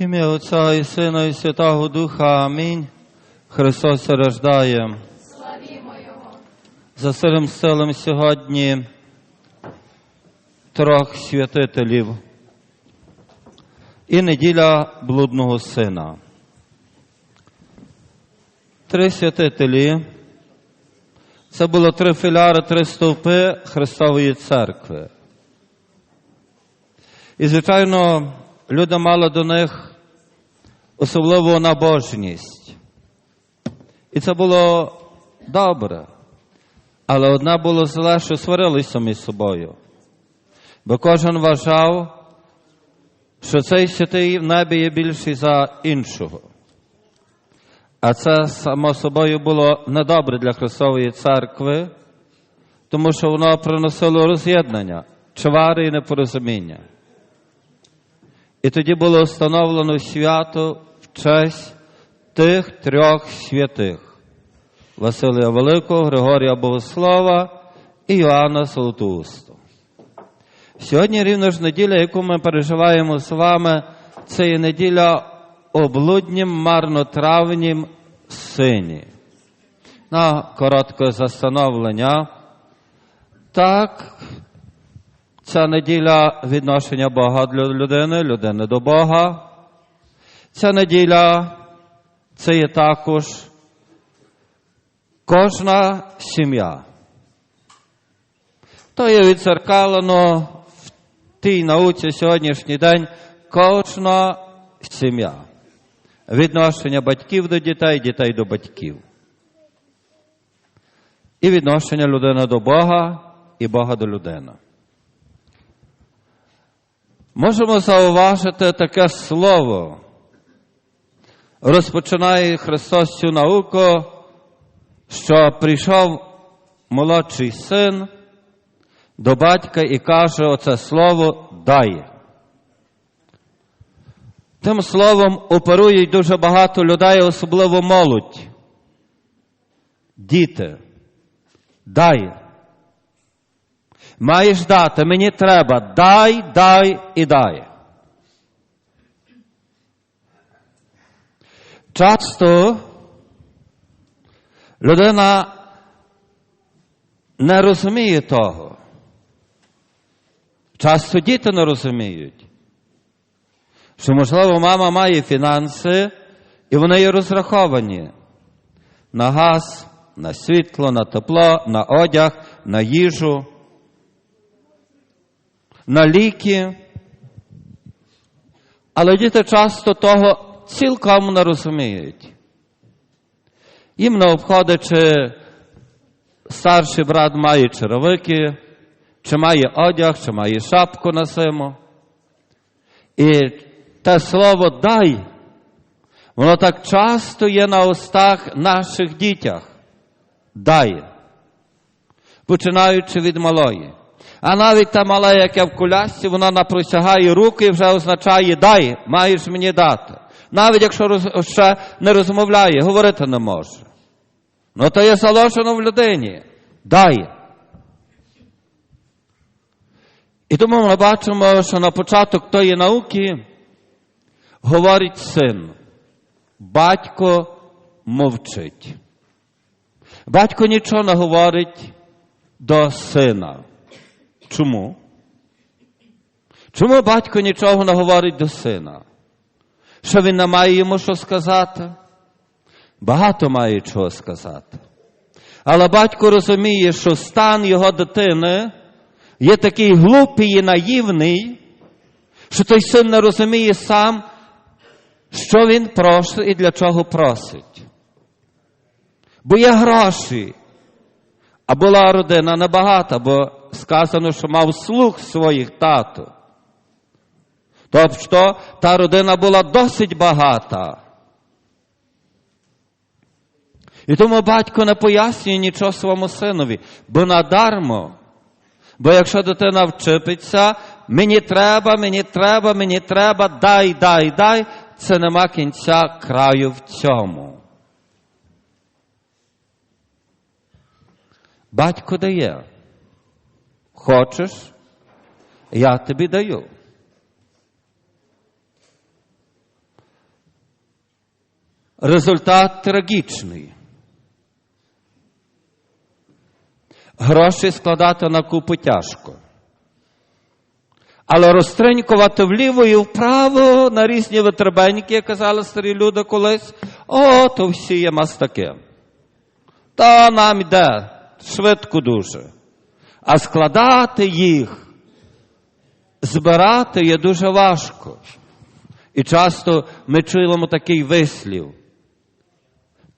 Ім'я Отця і Сина і Святого Духа. Амінь. Христос рождає. Славімо Його. За сирим стелем сьогодні трьох святителів і неділя блудного сина. Три святителі. Це було три філяри, три стовпи Христової церкви. І, звичайно, люди мали до них особливу набожність. І це було добре. Але одне було зле, що сварилися між собою. Бо кожен вважав, що цей святий небі є більший за іншого. А це само собою було недобре для Христової церкви, тому що воно приносило роз'єднання, чвари і непорозуміння. І тоді було встановлено свято честь тих трьох святих Василія Великого, Григорія Богослова і Іоанна Солотоуста. Сьогодні рівно ж неділя, яку ми переживаємо з вами, це є неділя облуднім марнотравнім сині. На коротке застановлення. Так, ця неділя відношення Бога для людини, людини до Бога. Ця неділя це є також кожна сім'я. То є відзеркалено в тій науці сьогоднішній день кожна сім'я. Відношення батьків до дітей, дітей до батьків. І відношення людини до Бога і Бога до людини. Можемо зауважити таке слово. Розпочинає Христос цю науку, що прийшов молодший син до батька і каже оце слово дай. Тим словом оперують дуже багато людей, особливо молодь. Діти, дай. Маєш дати, мені треба, дай, дай і дай. Часто людина не розуміє того. Часто діти не розуміють, що, можливо, мама має фінанси, і вони є розраховані на газ, на світло, на тепло, на одяг, на їжу, на ліки. Але діти часто того цілком не розуміють. Їм не обходить, чи старший брат має черевики, чи має одяг, чи має шапку на зиму. І те слово дай, воно так часто є на устах наших дітях. Дай. Починаючи від малої. А навіть та мала, яка в колясці, вона напросягає руки і вже означає дай, маєш мені дати. Навіть якщо ще не розмовляє, говорити не може. Ну то є заложено в людині. Дай. І тому ми бачимо, що на початок тої науки говорить син. Батько мовчить. Батько нічого не говорить до сина. Чому? Чому батько нічого не говорить до сина? Що він не має йому що сказати? Багато має чого сказати. Але батько розуміє, що стан його дитини є такий глупий і наївний, що той син не розуміє сам, що він просить і для чого просить. Бо є гроші. А була родина небагата, бо сказано, що мав слух своїх тату. Тобто та родина була досить багата. І тому батько не пояснює нічого своєму синові, бо надармо. Бо якщо дитина вчипиться, мені треба, мені треба, мені треба, дай, дай, дай, це нема кінця краю в цьому. Батько дає. Хочеш, я тобі даю. Результат трагічний. Гроші складати на купу тяжко. Але розтринькувати вліво і вправо на різні витребеньки, як казали старі люди колись, о, то всі є мастаки. Та нам йде швидко дуже. А складати їх, збирати є дуже важко. І часто ми чуємо такий вислів.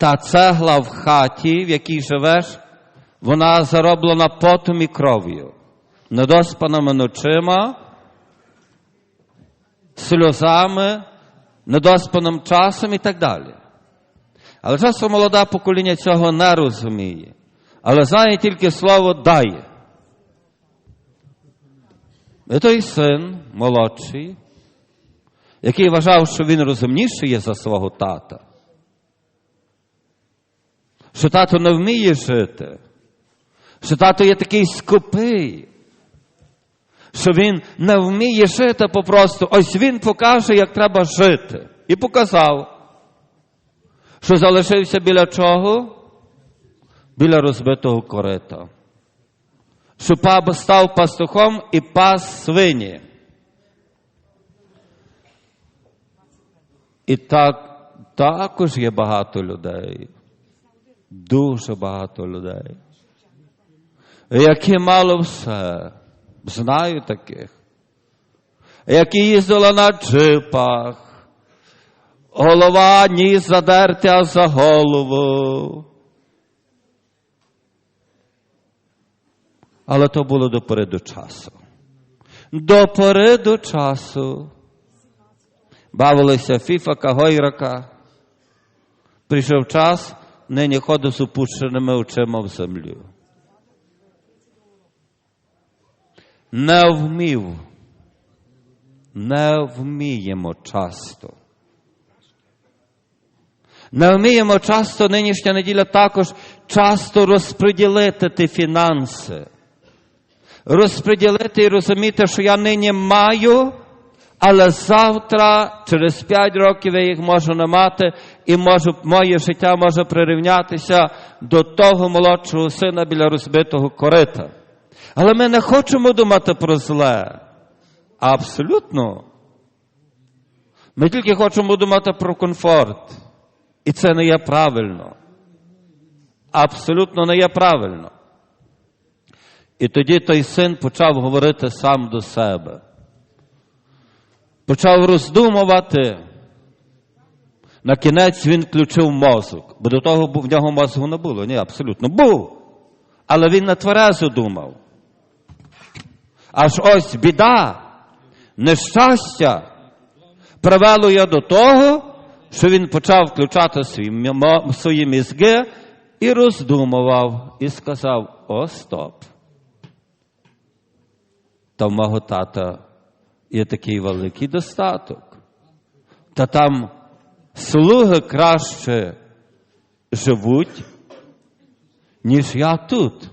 Та цегла в хаті, в якій живеш, вона зароблена потом і кров'ю, недоспаними ночима, сльозами, недоспаним часом і так далі. Але часто молоде покоління цього не розуміє, але знає тільки слово дай. І той син молодший, який вважав, що він розумніший є за свого тата, що тато не вміє жити, що тато є такий скупий, що він не вміє жити попросту. Ось він покаже, як треба жити. І показав, що залишився біля чого? Біля розбитого корита. Що пап став пастухом і пас свині. І так також є багато людей. Дуже багато людей. Які мало все. Знаю таких. Які їздили на джипах. Голова ніс задертя за голову. Але то було до пори до часу. До пори до часу. Бавилися фіфака, гойрака. Прийшов час, нині ходив з опущеними очима в землю. Не вмів, не вміємо часто. Не вміємо часто нинішня неділя також часто розподілити ті фінанси. Розподілити і розуміти, що я нині маю, але завтра, через 5 років я їх можу не мати, і можу, моє життя може прирівнятися до того молодшого сина біля розбитого корита. Але ми не хочемо думати про зле. Абсолютно. Ми тільки хочемо думати про комфорт. І це не є правильно. Абсолютно не є правильно. І тоді той син почав говорити сам до себе. Почав роздумувати. На кінець він включив мозок, бо до того в нього мозку не було. Ні, абсолютно був. Але він на тверезо думав. Аж ось біда, нещастя привело його до того, що він почав включати свої, свої мізги і роздумував, і сказав: О, стоп. Та в мого тата є такий великий достаток. Та там слуги краще живуть, ніж я тут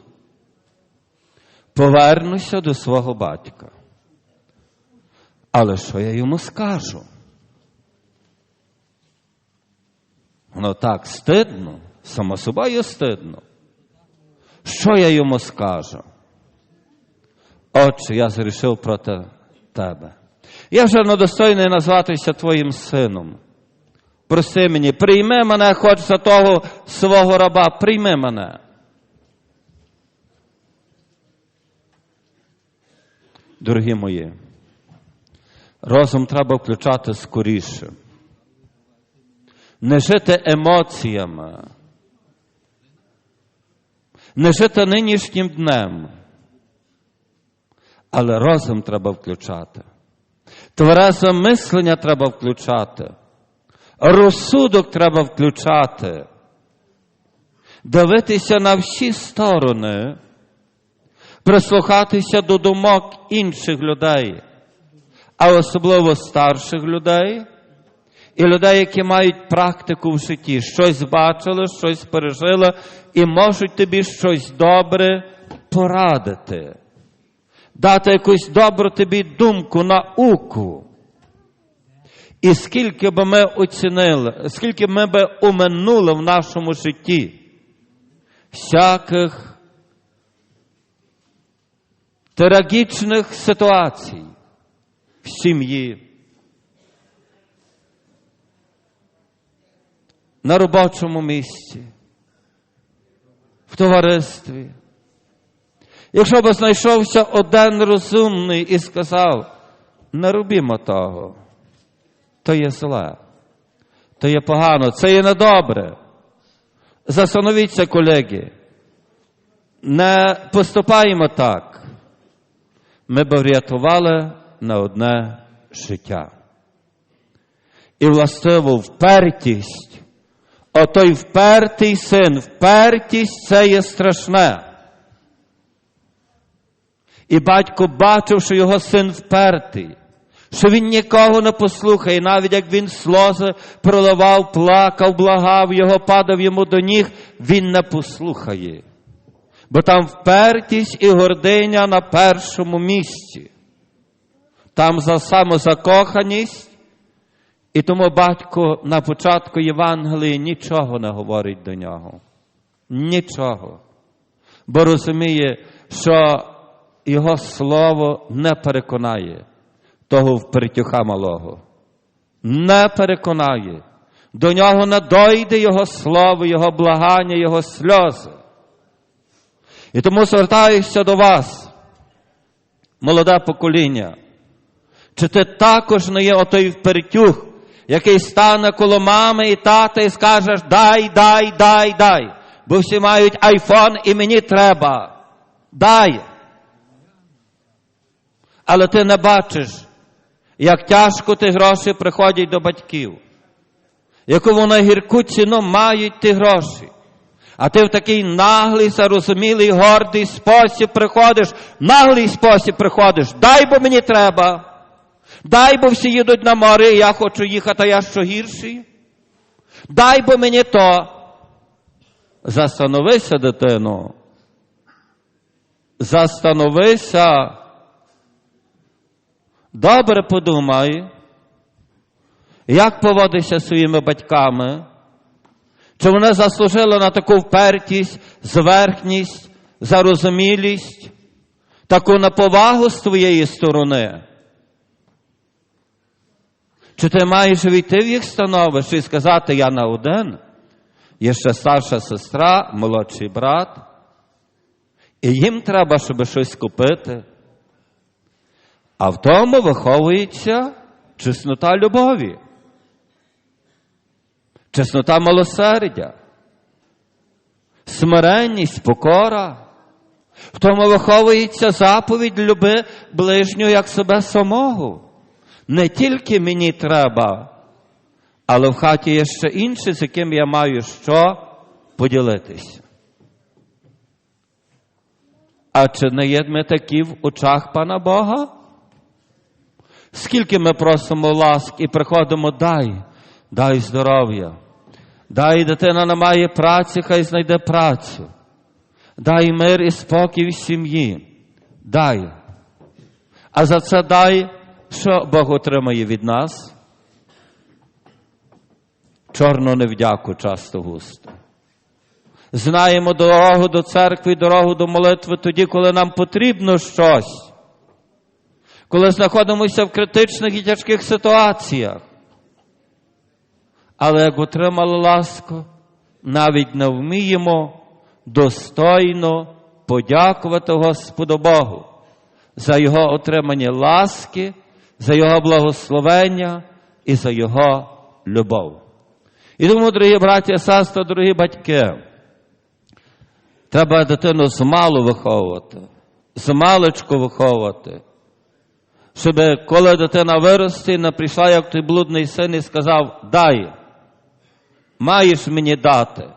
повернуся до свого батька. Але що я йому скажу? Воно так стидно, само собою стидно. Що я йому скажу? Отче, я зрішив проти тебе. Я вже недостойний назватися твоїм сином. Проси мені, прийми мене хоч за того свого раба, прийми мене. Дорогі мої, розум треба включати скоріше. Не жити емоціями, не жити нинішнім днем, але розум треба включати. Тверезе мислення треба включати, розсудок треба включати, дивитися на всі сторони. Прислухатися до думок інших людей, а особливо старших людей і людей, які мають практику в житті, щось бачили, щось пережили і можуть тобі щось добре порадити, дати якусь добру тобі думку, науку. І скільки би ми оцінили, скільки ми би оминули в нашому житті всяких трагічних ситуацій в сім'ї, на робочому місці, в товаристві. Якщо б знайшовся один розумний і сказав, не робімо того, то є зле, то є погано, це є недобре. Застановіться, колеги, не поступаємо так. Ми б врятували на одне життя. І властиво впертість, отой впертий син, впертість це є страшне. І батько бачив, що його син впертий, що він нікого не послухає, навіть як він сльози проливав, плакав, благав, його падав йому до ніг, він не послухає. Бо там впертість і гординя на першому місці. Там за самозакоханість, і тому батько на початку Євангелії нічого не говорить до нього. Нічого. Бо розуміє, що його слово не переконає того впертюха малого. Не переконає. До нього не дойде його слово, його благання, його сльози. І тому звертаюся до вас, молоде покоління. Чи ти також не є отой впертюх, який стане коло мами і тата і скажеш дай, дай, дай, дай. Бо всі мають айфон і мені треба. Дай. Але ти не бачиш, як тяжко ті гроші приходять до батьків, яку вони гірку ціну мають ті гроші. А ти в такий наглий, зарозумілий, гордий спосіб приходиш, наглий спосіб приходиш, дай бо мені треба. Дай бо всі їдуть на море, і я хочу їхати, а я що гірший. Дай бо мені то. Застановися, дитино. Застановися. Добре подумай, як поводишся зі своїми батьками, чи вони заслужили на таку впертість, зверхність, зарозумілість, таку неповагу з твоєї сторони. Чи ти маєш війти в їх становище і сказати, я на один, є ще старша сестра, молодший брат, і їм треба, щоб щось купити. А в тому виховується чеснота любові, чеснота милосердя, смиренність, покора. В тому виховується заповідь люби ближнього як себе самого. Не тільки мені треба, але в хаті є ще інше, з яким я маю що поділитися. А чи не є ми такі в очах пана Бога? Скільки ми просимо ласк і приходимо, дай, дай здоров'я, дай дитина не має праці, хай знайде працю, дай мир і спокій в сім'ї, дай. А за це дай, що Бог отримає від нас? Чорну невдяку часто густо. Знаємо дорогу до церкви, дорогу до молитви тоді, коли нам потрібно щось коли знаходимося в критичних і тяжких ситуаціях. Але як отримали ласку, навіть не вміємо достойно подякувати Господу Богу за Його отримання ласки, за Його благословення і за Його любов. І тому, дорогі браті і сестри, дорогі батьки, треба дитину змалу виховувати, змалечку виховувати щоб коли дитина виросте, не прийшла, як той блудний син, і сказав, дай, маєш мені дати.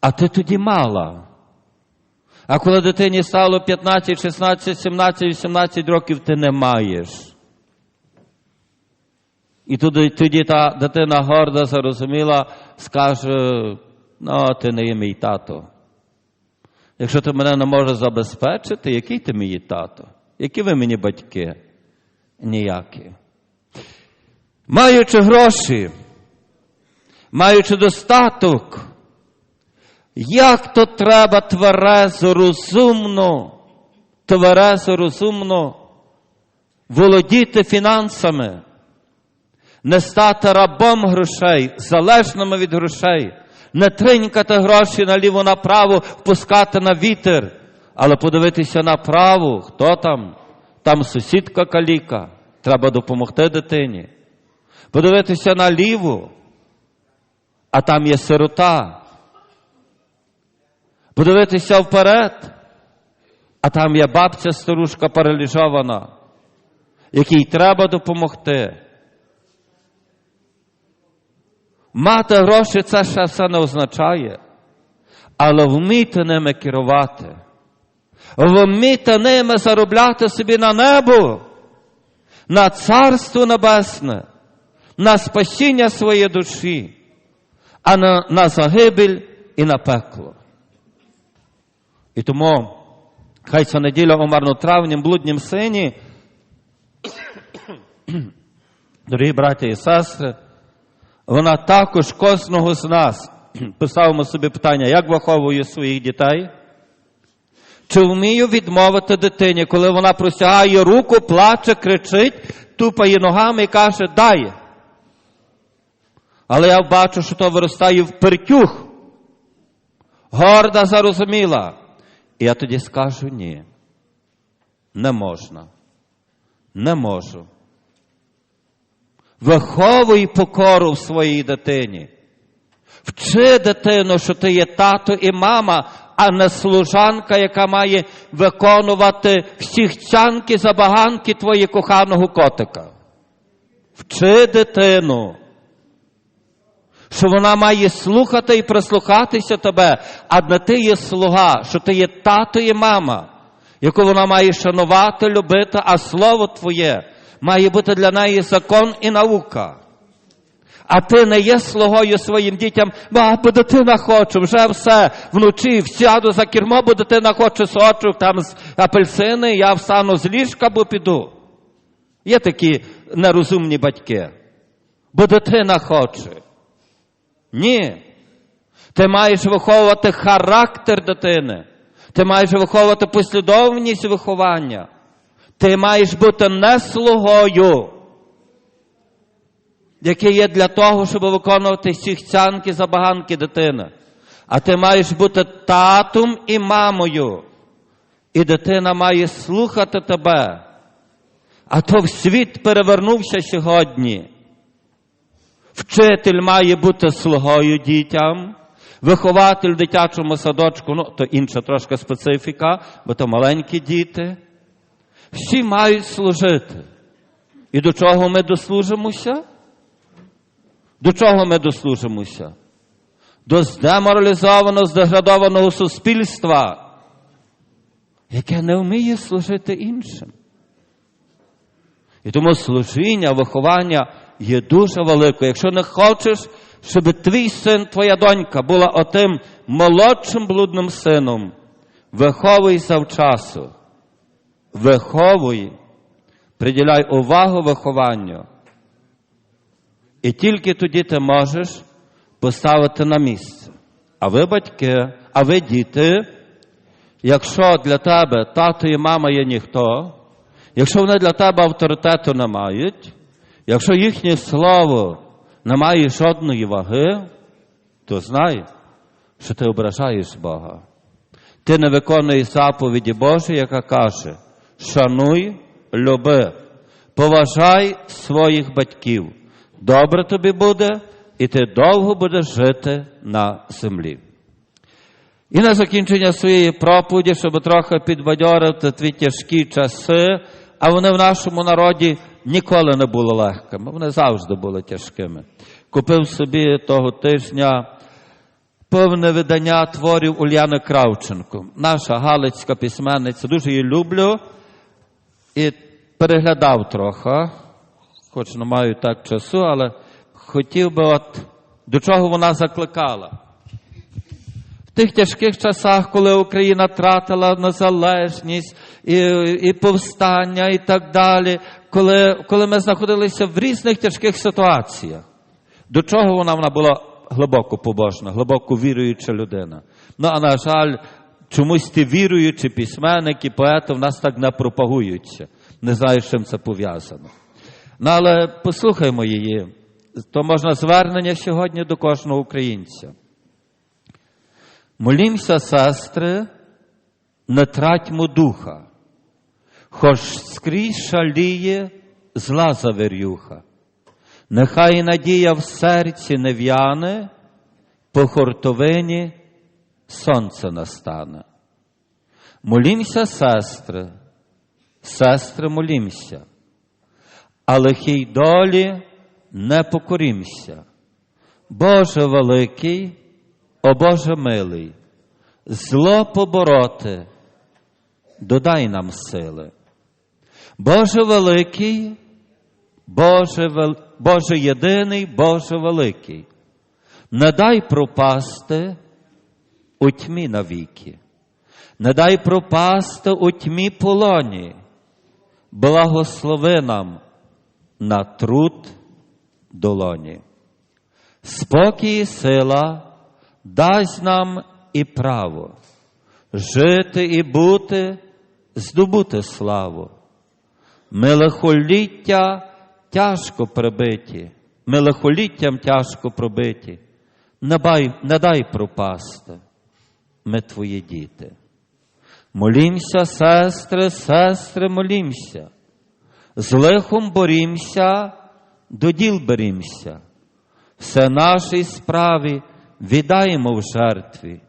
А ти тоді мала. А коли дитині стало 15, 16, 17, 18 років, ти не маєш. І тоді, тоді та дитина горда зарозуміла, скаже, ну, ти не є мій тато. Якщо ти мене не можеш забезпечити, який ти мій тато? Які ви мені батьки? Ніякі. Маючи гроші, маючи достаток, як то треба тверезо, розумно, тверезо, розумно володіти фінансами, не стати рабом грошей, залежними від грошей, не тринькати гроші наліво направо, впускати на вітер, але подивитися направо, хто там, там сусідка каліка, треба допомогти дитині. Подивитися наліво, а там є сирота. Подивитися вперед, а там є бабця старушка паралізована, якій треба допомогти. Мати гроші це ще все не означає, але вміти ними керувати, вміти ними заробляти собі на небо, на царство небесне, на спасіння своєї душі, а на, на загибель і на пекло. І тому хай ця неділя у марнотравнім блуднім сині, дорогі браті і сестри, вона також кожного з нас поставимо собі питання, як виховую своїх дітей? Чи вмію відмовити дитині, коли вона простягає руку, плаче, кричить, тупає ногами і каже, дай. Але я бачу, що то виростає в пертюх. Горда зарозуміла. І я тоді скажу ні. Не можна. Не можу. Виховуй покору в своїй дитині. Вчи дитину, що ти є тато і мама, а не служанка, яка має виконувати всіх цянки, забаганки твої коханого котика. Вчи дитину, що вона має слухати і прислухатися тебе, а не ти є слуга, що ти є тато і мама, яку вона має шанувати, любити, а слово твоє має бути для неї закон і наука. А ти не є слугою своїм дітям, бо дитина хоче, вже все, вночі сяду за кермо, бо дитина хоче сочок, там з апельсини, я встану з ліжка, бо піду. Є такі нерозумні батьки, бо дитина хоче. Ні. Ти маєш виховувати характер дитини. Ти маєш виховувати послідовність виховання. Ти маєш бути не слугою, який є для того, щоб виконувати всі цянки, забаганки дитини. А ти маєш бути татом і мамою. І дитина має слухати тебе. А то в світ перевернувся сьогодні. Вчитель має бути слугою дітям, вихователь в дитячому садочку, ну, то інша трошки специфіка, бо то маленькі діти. Всі мають служити. І до чого ми дослужимося? До чого ми дослужимося? До здеморалізованого, здеградованого суспільства, яке не вміє служити іншим. І тому служіння, виховання є дуже великою. Якщо не хочеш, щоб твій син, твоя донька була отим молодшим блудним сином, виховуй завчасу. Виховуй, приділяй увагу вихованню. І тільки тоді ти можеш поставити на місце. А ви, батьки, а ви діти, якщо для тебе тато і мама є ніхто, якщо вони для тебе авторитету не мають, якщо їхнє слово не має жодної ваги, то знай, що ти ображаєш Бога. Ти не виконуєш заповіді Божі, яка каже: шануй, люби, поважай своїх батьків. Добре тобі буде, і ти довго будеш жити на землі. І на закінчення своєї проповіді, щоб трохи підбадьорити тві тяжкі часи, а вони в нашому народі ніколи не були легкими, вони завжди були тяжкими. Купив собі того тижня повне видання творів Ульяни Кравченко, наша Галицька письменниця, дуже її люблю і переглядав трохи, хоч не маю так часу, але хотів би, от до чого вона закликала. В тих тяжких часах, коли Україна тратила незалежність і, і повстання, і так далі, коли, коли ми знаходилися в різних тяжких ситуаціях. До чого вона, вона була глибоко побожна, глибоко віруюча людина. Ну, а на жаль, чомусь ті віруючі письменники, поети в нас так не пропагуються. Не знаю, з чим це пов'язано. Ну, але послухаймо її. То можна звернення сьогодні до кожного українця. Молімся, сестри, не тратьмо духа, хоч скрізь шаліє зла завірюха. Нехай надія в серці не в'яне, по хортовині сонце настане. Молімся, сестри, сестри, молімся, а лихій долі не покорімся. Боже великий, о Боже милий, зло побороти, додай нам сили. Боже великий, Боже, вел... Боже єдиний, Боже великий, не дай пропасти у тьмі навіки, не дай пропасти у тьмі полоні, благослови нам на труд долоні. Спокій і сила дасть нам і право жити і бути, здобути славу. Ми лихоліття тяжко прибиті, ми лихоліттям тяжко пробиті. Не не дай пропасти, ми твої діти. Молімся, сестри, сестри, молімся, з лихом борімся, до діл берімся, все нашій справі віддаємо в жертві.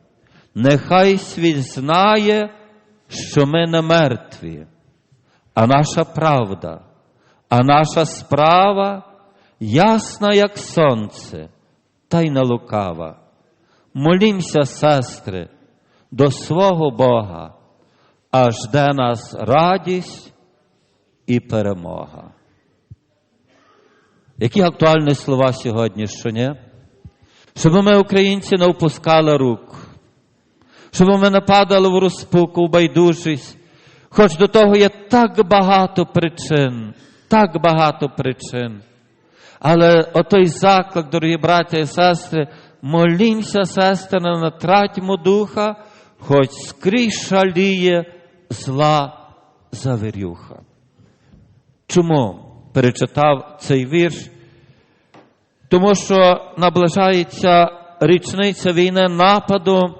Нехай світ знає, що ми не мертві, а наша правда, а наша справа ясна, як сонце, та й не лукава. Молімся, сестри, до свого Бога, аж де нас радість і перемога. Які актуальні слова сьогодні, що ні? Щоб ми, українці, не впускали рук, щоб ми не падали в розпуку, в байдужість, хоч до того є так багато причин, так багато причин. Але отой заклик, дорогі браття і сестри, молімся, сестри, не тратьмо духа, хоч скрізь шаліє зла завірюха. Чому перечитав цей вірш? Тому що наближається річниця війни нападу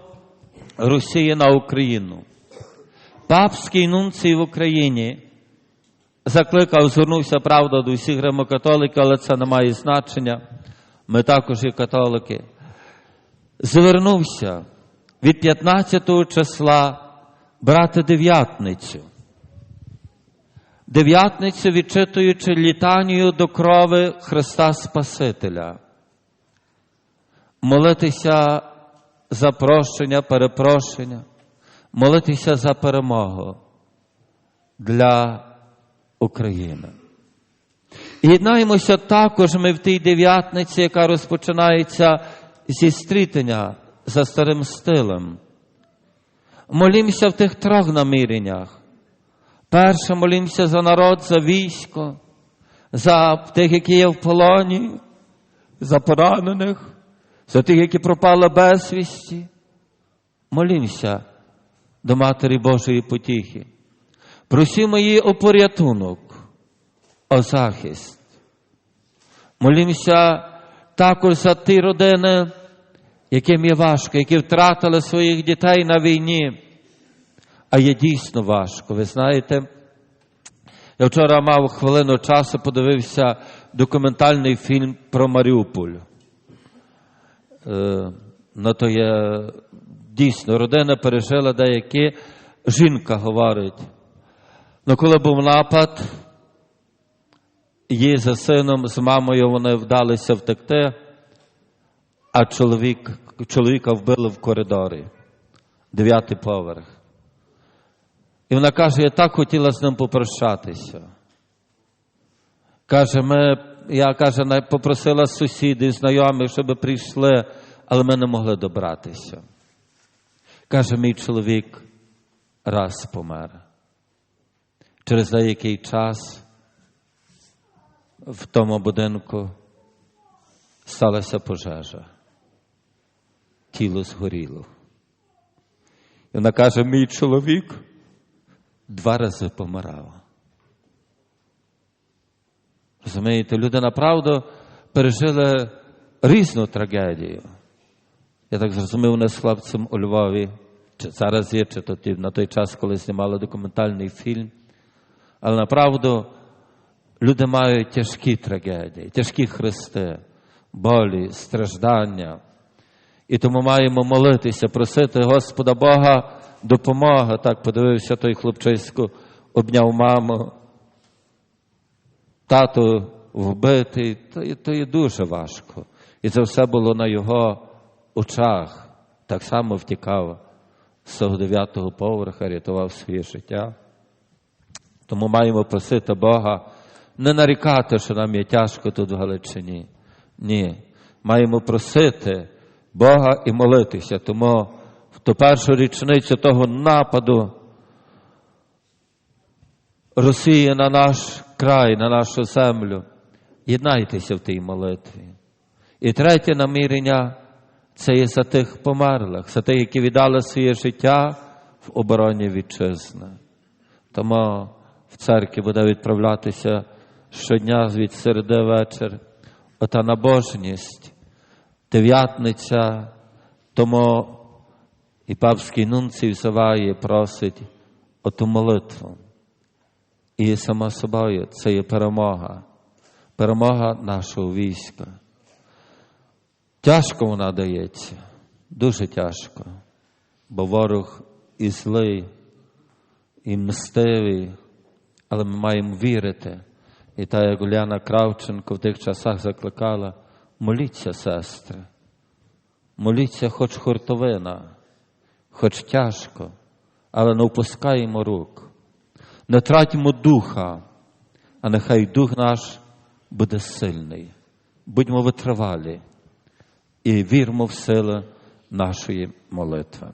Росії на Україну. Папський нунцій в Україні закликав, звернувся правда до всіх римокатоликів, але це не має значення. Ми також є католики. Звернувся від 15 числа брати дев'ятницю. Дев'ятницю відчитуючи літанію до крови Христа Спасителя. Молитися за прощення, перепрошення, молитися за перемогу для України. Єднаємося також ми в тій дев'ятниці, яка розпочинається зі стрітення за старим стилем. Молімося в тих трьох наміреннях. Перше молімося за народ, за військо, за тих, які є в полоні, за поранених, за тих, які пропали безвісті. Молімося до Матері Божої потіхи. Просімо її о порятунок, о захист. Молімося також за ті родини, яким є важко, які втратили своїх дітей на війні. А є дійсно важко. Ви знаєте, я вчора мав хвилину часу, подивився документальний фільм про Маріуполь. Е, ну, то є дійсно, родина пережила деякі, жінка говорить. Ну, коли був напад, її за сином, з мамою вони вдалися втекти, а чоловік, чоловіка вбили в коридорі, дев'ятий поверх. І вона каже, я так хотіла з ним попрощатися. Каже, ми, я каже, попросила сусідів, знайомих, щоб прийшли, але ми не могли добратися. Каже, мій чоловік раз помер. Через деякий час в тому будинку сталася пожежа. Тіло згоріло. І вона каже, мій чоловік два рази помирав. Розумієте, люди направду пережили різну трагедію. Я так зрозумів, не з хлопцем у Львові, чи зараз є, чи то ті- на той час, коли знімали документальний фільм. Але направду люди мають тяжкі трагедії, тяжкі хрести, болі, страждання. І тому маємо молитися, просити Господа Бога допомоги. Так подивився той хлопчисько, обняв маму. Тато вбитий, то, є- то є дуже важко. І це все було на його очах. Так само втікав з цього дев'ятого поверха, рятував своє життя. Тому маємо просити Бога не нарікати, що нам є тяжко тут в Галичині. Ні. Маємо просити Бога і молитися. Тому ту першу річницю того нападу Росії на наш край, на нашу землю. Єднайтеся в тій молитві. І третє намірення це є за тих померлих, за тих, які віддали своє життя в обороні вітчизни. Тому в церкві буде відправлятися щодня від середи вечір ота набожність, дев'ятниця, тому і папський нунцій взиває, просить оту молитву. І сама собою це є перемога, перемога нашого війська. Тяжко вона дається, дуже тяжко, бо ворог і злий, і мстивий, але ми маємо вірити. І та, як Уляна Кравченко в тих часах закликала, моліться, сестри, моліться хоч хуртовина, хоч тяжко, але не опускаємо рук. Не тратимо духа, а нехай дух наш буде сильний. Будьмо витривалі і вірмо в силу нашої молитви.